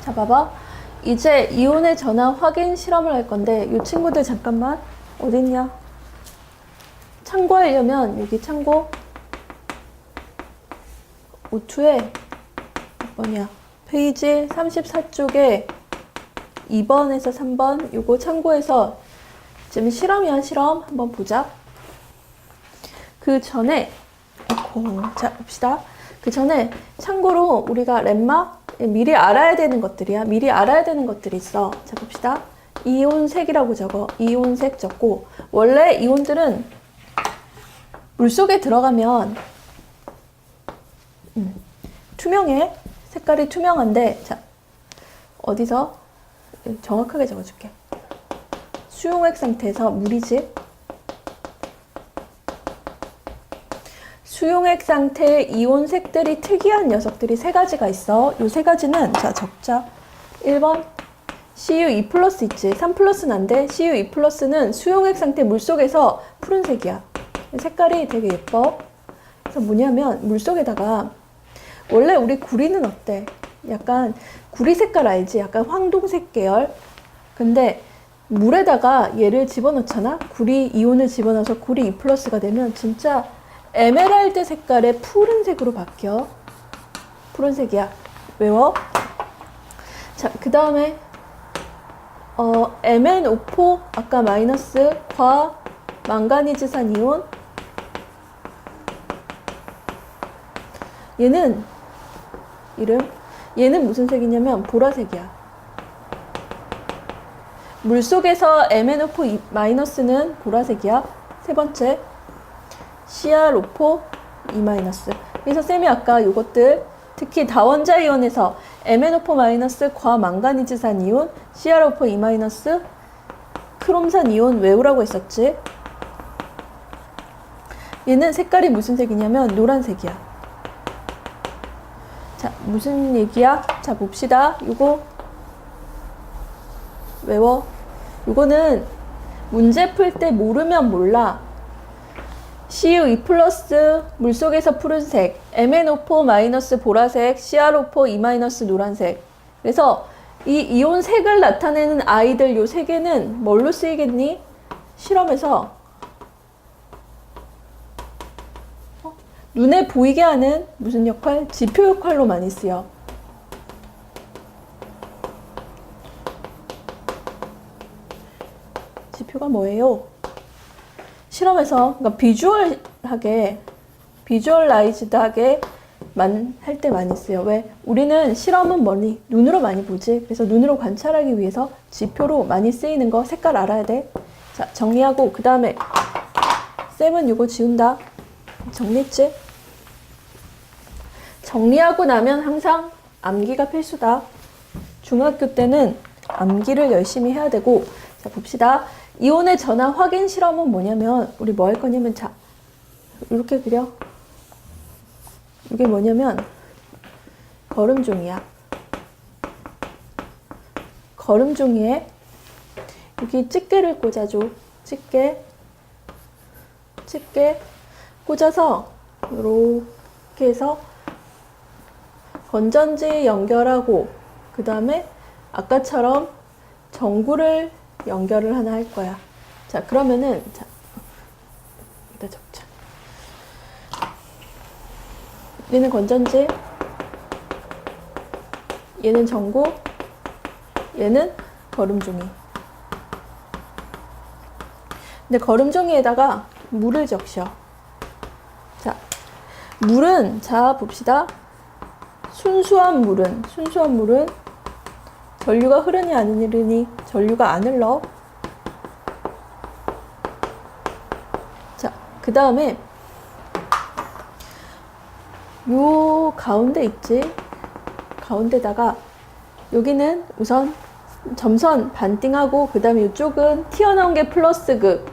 자, 봐봐. 이제 이온의 전압 확인 실험을 할 건데, 이 친구들 잠깐만. 어딨냐? 참고하려면, 여기 참고. O2에, 몇 번이야? 페이지 34쪽에 2번에서 3번, 요거 참고해서, 지금 실험이야, 실험. 한번 보자. 그 전에. 자, 봅시다. 그 전에, 참고로 우리가 렘마, 미리 알아야 되는 것들이야. 미리 알아야 되는 것들이 있어. 자, 봅시다. 이온색이라고 적어. 이온색 적고, 원래 이온들은 물 속에 들어가면, 음, 투명해. 색깔이 투명한데, 자, 어디서? 정확하게 적어줄게. 수용액 상태에서 물이지. 수용액 상태의 이온색들이 특이한 녀석들이 세 가지가 있어. 이세 가지는 자 적자. 1번 CU2 플러스 있지. 3 플러스는 안 돼. CU2 플러스는 수용액 상태 물 속에서 푸른색이야. 색깔이 되게 예뻐. 그래서 뭐냐면 물 속에다가 원래 우리 구리는 어때? 약간 구리 색깔 알지? 약간 황동색 계열. 근데 물에다가 얘를 집어넣잖아? 구리 이온을 집어넣어서 구리 2 플러스가 되면 진짜 에메랄드 색깔의 푸른색으로 바뀌어. 푸른색이야. 외워? 자, 그 다음에, 어, MnO4, 아까 마이너스, 과, 망가니즈산 이온. 얘는, 이름, 얘는 무슨 색이냐면 보라색이야. 물 속에서 MnO4 마이너스는 보라색이야. 세 번째, CrO4 E-. 그래서 쌤이 아까 이것들 특히 다원자 이온에서 MnO4- 과망가니즈산 이온, CrO4 E- 크롬산 이온 외우라고 했었지. 얘는 색깔이 무슨 색이냐면 노란색이야. 자, 무슨 얘기야? 자, 봅시다. 이거 외워. 이거는 문제 풀 때 모르면 몰라. CU2 플러스 물속에서 푸른색, MnO4 마이너스 보라색, CrO4 E 마이너스 노란색. 그래서 이 이온 색을 나타내는 아이들 요 세 개는 뭘로 쓰이겠니? 실험에서 어? 눈에 보이게 하는 무슨 역할? 지표 역할로 많이 쓰여. 지표가 뭐예요? 실험에서 그러니까 비주얼하게 비주얼라이즈드하게 할 때 많이 쓰요. 왜? 우리는 실험은 뭐니? 눈으로 많이 보지. 그래서 눈으로 관찰하기 위해서 지표로 많이 쓰이는 거 색깔 알아야 돼. 자, 정리하고 그 다음에 쌤은 이거 지운다. 정리했지? 정리하고 나면 항상 암기가 필수다. 중학교 때는 암기를 열심히 해야 되고 자 봅시다. 이온의 전압 확인 실험은 뭐냐면 우리 뭐 할 거냐면 자 이렇게 그려. 이게 뭐냐면 걸음종이야. 걸음종이에 여기 집게를 꽂아줘. 집게. 집게. 꽂아서 이렇게 해서 건전지 연결하고 그 다음에 아까처럼 전구를 연결을 하나 할 거야. 자, 그러면은, 자, 여기다 적자. 얘는 건전지, 얘는 전구, 얘는 거름종이. 근데 거름종이에다가 물을 적셔. 자, 물은, 자, 봅시다. 순수한 물은, 순수한 물은 전류가 흐르니 안 흐르니 전류가 안 흘러. 자, 그 다음에 요 가운데 있지? 가운데다가 여기는 우선 점선 반띵하고 그 다음에 이쪽은 튀어나온 게 플러스극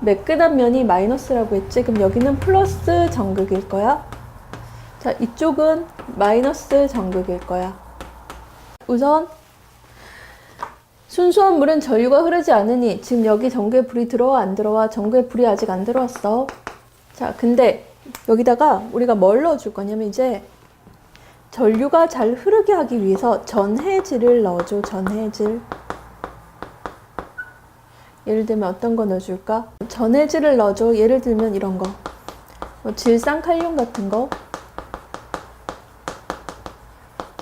매끈한 면이 마이너스라고 했지? 그럼 여기는 플러스 전극일 거야. 자, 이쪽은 마이너스 전극일 거야. 우선 순수한 물은 전류가 흐르지 않으니 지금 여기 전구에 불이 들어와 안 들어와 전구에 불이 아직 안 들어왔어 자 근데 여기다가 우리가 뭘 넣어줄 거냐면 이제 전류가 잘 흐르게 하기 위해서 전해질을 넣어줘. 전해질. 예를 들면 어떤 거 넣어줄까? 전해질을 넣어줘. 예를 들면 이런 거. 뭐 질산칼륨 같은 거.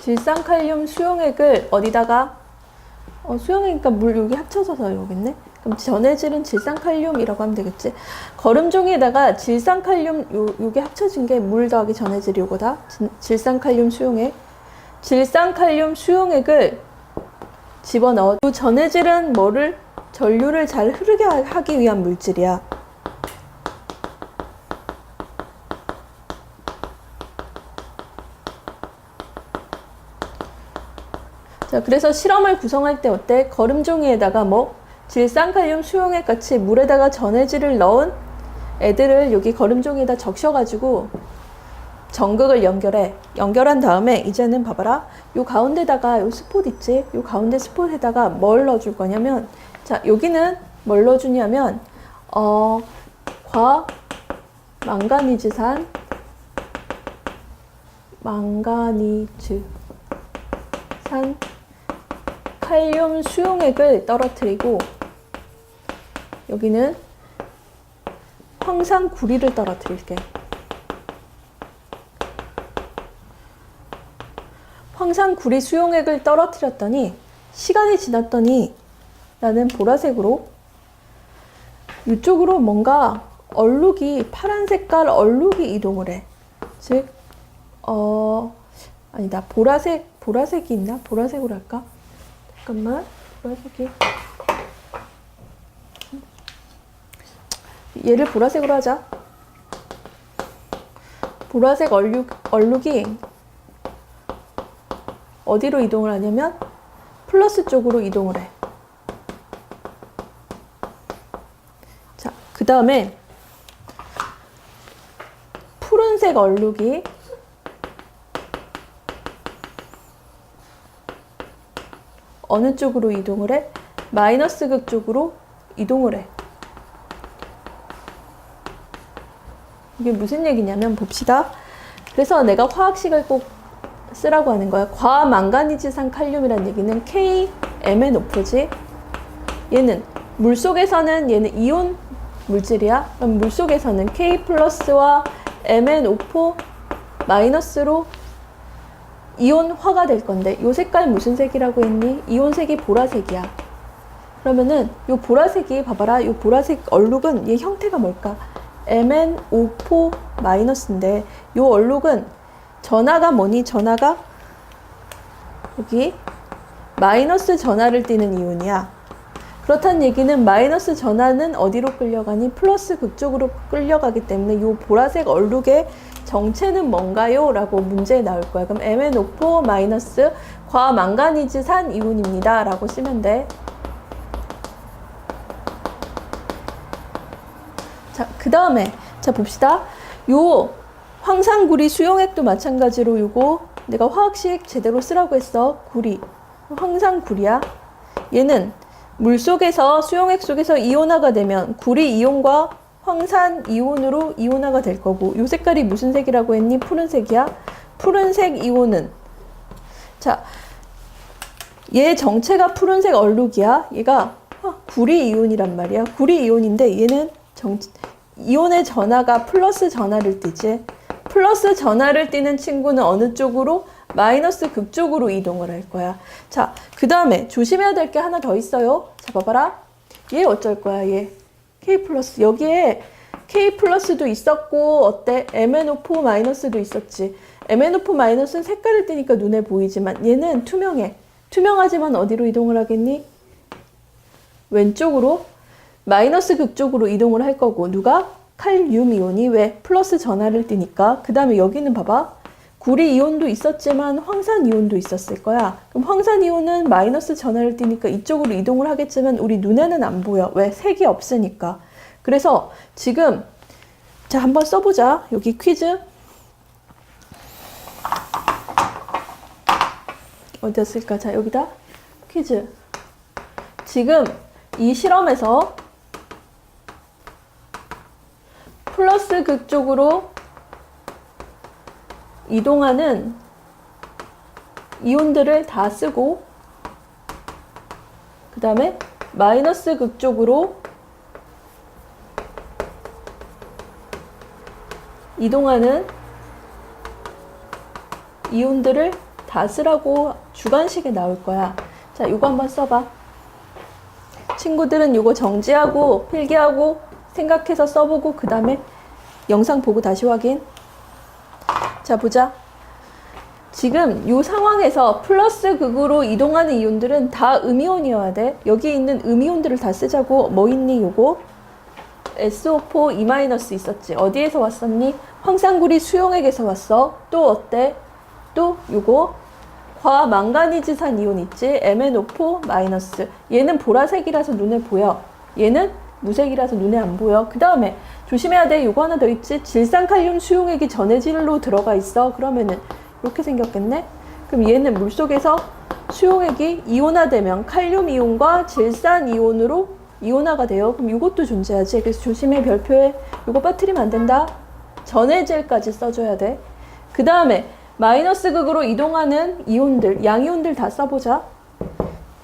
질산칼륨 수용액을 어디다가 어, 수용액이니까 물 여기 합쳐져서 여기있네. 그럼 전해질은 질산칼륨이라고 하면 되겠지. 거름종이에다가 질산칼륨 요 요게 합쳐진 게 물 더하기 전해질이 요거다. 진- 질산칼륨 수용액. 질산칼륨 수용액을 집어넣어. 요 전해질은 뭐를 전류를 잘 흐르게 하- 하기 위한 물질이야. 자, 그래서 실험을 구성할 때 어때? 거름종이에다가 뭐 질산칼륨 수용액 같이 물에다가 전해질을 넣은 애들을 여기 거름종이에다 적셔가지고 전극을 연결해. 연결한 다음에 이제는 봐봐라. 요 가운데다가 요 스폿 있지? 요 가운데 스폿에다가 뭘 넣어줄 거냐면 자, 여기는 뭘 넣어주냐면 어, 과 망가니즈산 망가니즈 산 칼륨 수용액을 떨어뜨리고 여기는 황산 구리를 떨어뜨릴게. 황산 구리 수용액을 떨어뜨렸더니 시간이 지났더니 나는 보라색으로 이쪽으로 뭔가 얼룩이 파란 색깔 얼룩이 이동을 해. 즉, 어, 아니다. 보라색, 보라색이 있나? 보라색으로 할까? 잠깐만. 보라색이. 얘를 보라색으로 하자. 보라색 얼룩, 얼룩이 어디로 이동을 하냐면 플러스 쪽으로 이동을 해. 자, 그 다음에 푸른색 얼룩이 어느 쪽으로 이동을 해? 마이너스 극 쪽으로 이동을 해. 이게 무슨 얘기냐면 봅시다. 그래서 내가 화학식을 꼭 쓰라고 하는 거야. 과 망가니즈산 칼륨이라는 얘기는 KMnO지. 얘는 물 속에서는 얘는 이온 물질이야. 그럼 물 속에서는 K 플러스와 MnO4 마이너스로 이온화가 될 건데 요 색깔 무슨 색이라고 했니? 이온색이 보라색이야. 그러면은 요 보라색이 봐봐라. 요 보라색 얼룩은 얘 형태가 뭘까? MnO4 마이너스인데 요 얼룩은 전하가 뭐니? 전하가 여기 마이너스 전하를 띠는 이온이야. 그렇다는 얘기는 마이너스 전하는 어디로 끌려가니? 플러스 극쪽으로 끌려가기 때문에 요 보라색 얼룩의 정체는 뭔가요? 라고 문제에 나올 거야. 그럼 MnO4 마이너스 과망가니즈산 이온입니다. 라고 쓰면 돼. 자, 그 다음에, 자, 봅시다. 요 황산구리 수용액도 마찬가지로 요거 내가 화학식 제대로 쓰라고 했어. 구리. 황산구리야. 얘는 물 속에서 수용액 속에서 이온화가 되면 구리 이온과 황산 이온으로 이온화가 될 거고 요 색깔이 무슨 색이라고 했니? 푸른색이야. 푸른색 이온은 자, 얘 정체가 푸른색 얼룩이야. 얘가 아, 구리 이온이란 말이야. 구리 이온인데 얘는 정, 이온의 전하가 플러스 전하를 띠지. 플러스 전하를 띠는 친구는 어느 쪽으로? 마이너스 극쪽으로 이동을 할 거야. 자, 그 다음에 조심해야 될 게 하나 더 있어요. 자, 봐봐라. 얘 어쩔 거야, 얘. K 플러스. 여기에 K 플러스도 있었고, 어때? MnO4 마이너스도 있었지. MnO4 마이너스는 색깔을 띠니까 눈에 보이지만 얘는 투명해. 투명하지만 어디로 이동을 하겠니? 왼쪽으로 마이너스 극쪽으로 이동을 할 거고 누가? 칼륨 이온이 왜? 플러스 전하를 띠니까 그 다음에 여기는 봐봐 구리 이온도 있었지만 황산 이온도 있었을 거야. 그럼 황산 이온은 마이너스 전하를 띠니까 이쪽으로 이동을 하겠지만 우리 눈에는 안 보여. 왜? 색이 없으니까. 그래서 지금 자 한번 써보자. 여기 퀴즈. 어디다 쓸까? 자 여기다. 퀴즈. 지금 이 실험에서 플러스 극쪽으로 이동하는 이온들을 다 쓰고 그 다음에 마이너스 극 쪽으로 이동하는 이온들을 다 쓰라고 주관식에 나올 거야. 자, 이거 한번 써봐. 친구들은 이거 정지하고 필기하고 생각해서 써보고 그 다음에 영상 보고 다시 확인. 자, 보자. 지금 이 상황에서 플러스 극으로 이동하는 이온들은 다 음이온이어야 돼. 여기 있는 음이온들을 다 쓰자고. 뭐 있니, 요거? SO4 E- 있었지. 어디에서 왔었니? 황산구리 수용액에서 왔어. 또 어때? 또 요거 과 망가니즈산 이온 있지? MnO4 마이너스. 얘는 보라색이라서 눈에 보여. 얘는 무색이라서 눈에 안 보여. 그 다음에 조심해야 돼. 요거 하나 더 있지? 질산칼륨 수용액이 전해질로 들어가 있어. 그러면은 이렇게 생겼겠네? 그럼 얘는 물속에서 수용액이 이온화되면 칼륨 이온과 질산 이온으로 이온화가 돼요. 그럼 이것도 존재하지. 그래서 조심해 별표에 이거 빠뜨리면 안 된다. 전해질까지 써줘야 돼. 그 다음에 마이너스 극으로 이동하는 이온들, 양이온들 다 써보자.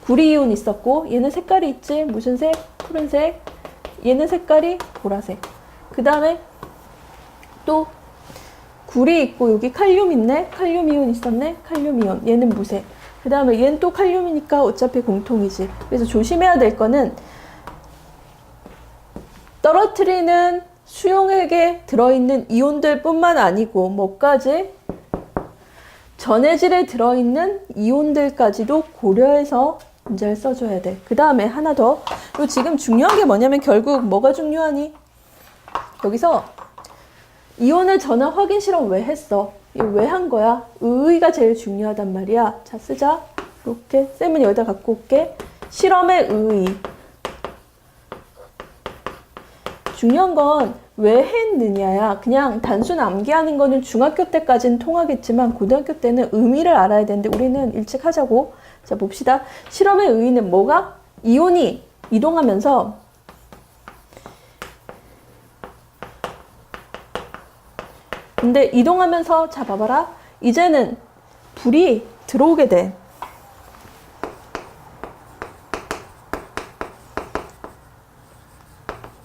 구리이온 있었고 얘는 색깔이 있지. 무슨 색? 푸른색. 얘는 색깔이 보라색. 그 다음에 또 구리 있고 여기 칼륨 있네. 칼륨 이온 있었네. 칼륨 이온. 얘는 무색. 그 다음에 얘는 또 칼륨이니까 어차피 공통이지. 그래서 조심해야 될 거는 떨어뜨리는 수용액에 들어있는 이온들 뿐만 아니고 뭐까지 전해질에 들어있는 이온들까지도 고려해서 문제를 써줘야 돼. 그 다음에 하나 더. 요 지금 중요한 게 뭐냐면 결국 뭐가 중요하니? 여기서 이온의 전화 확인 실험 왜 했어? 왜 한 거야? 의의가 제일 중요하단 말이야. 자, 쓰자. 이렇게. 쌤은 여기다 갖고 올게. 실험의 의의. 중요한 건 왜 했느냐야. 그냥 단순 암기하는 거는 중학교 때까지는 통하겠지만 고등학교 때는 의미를 알아야 되는데 우리는 일찍 하자고. 자, 봅시다. 실험의 의의는 뭐가? 이온이 이동하면서 근데 이동하면서 자 봐봐라. 이제는 불이 들어오게 돼.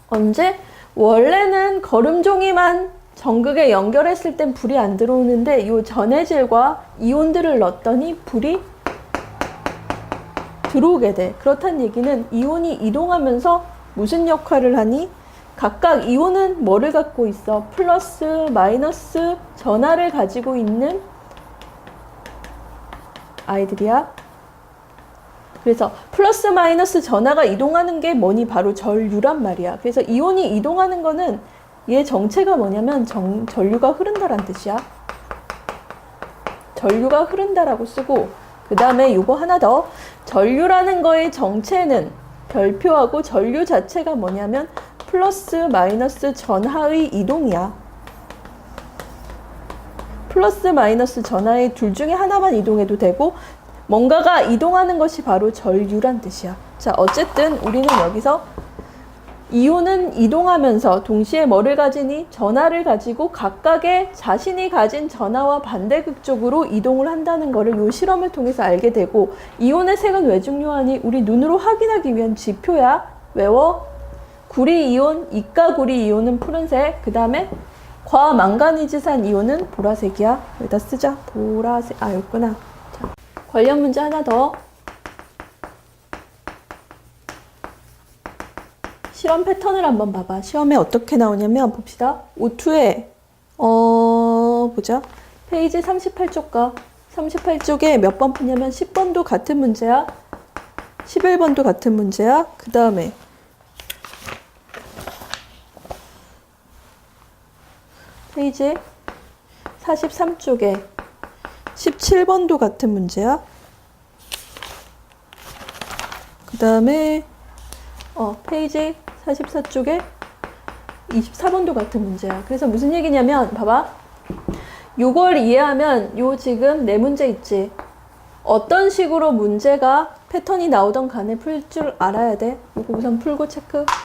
언제? 원래는 거름종이만 전극에 연결했을 땐 불이 안 들어오는데 이 전해질과 이온들을 넣었더니 불이 들어오게 돼. 그렇다는 얘기는 이온이 이동하면서 무슨 역할을 하니? 각각 이온은 뭐를 갖고 있어? 플러스, 마이너스, 전하를 가지고 있는 아이들이야. 그래서 플러스 마이너스 전하가 이동하는 게 뭐니 바로 전류란 말이야. 그래서 이온이 이동하는 거는 얘 정체가 뭐냐면 정, 전류가 흐른다란 뜻이야. 전류가 흐른다라고 쓰고 그 다음에 이거 하나 더 전류라는 거의 정체는 별표하고 전류 자체가 뭐냐면 플러스 마이너스 전하의 이동이야. 플러스 마이너스 전하의 둘 중에 하나만 이동해도 되고 뭔가가 이동하는 것이 바로 전류란 뜻이야. 자, 어쨌든 우리는 여기서 이온은 이동하면서 동시에 뭐를 가지니? 전하를 가지고 각각의 자신이 가진 전하와 반대극 쪽으로 이동을 한다는 것을 이 실험을 통해서 알게 되고 이온의 색은 왜 중요하니? 우리 눈으로 확인하기 위한 지표야. 외워. 구리 이온, 이가 구리 이온은 푸른색. 그 다음에 과 망가니즈산 이온은 보라색이야. 여기다 쓰자. 보라색. 아. 자, 관련 문제 하나 더. 실험 패턴을 한번 봐봐. 시험에 어떻게 나오냐면 봅시다. O2에 어 보자. 페이지 38쪽과 38쪽에 몇 번 푸냐면 10번도 같은 문제야. 11번도 같은 문제야. 그 다음에 페이지 43쪽에 17번도 같은 문제야. 그 다음에 어, 페이지 44쪽에 24번도 같은 문제야. 그래서 무슨 얘기냐면, 봐봐. 요걸 이해하면, 요 지금 네 문제 있지. 어떤 식으로 문제가 패턴이 나오던 간에 풀 줄 알아야 돼. 요거 우선 풀고 체크.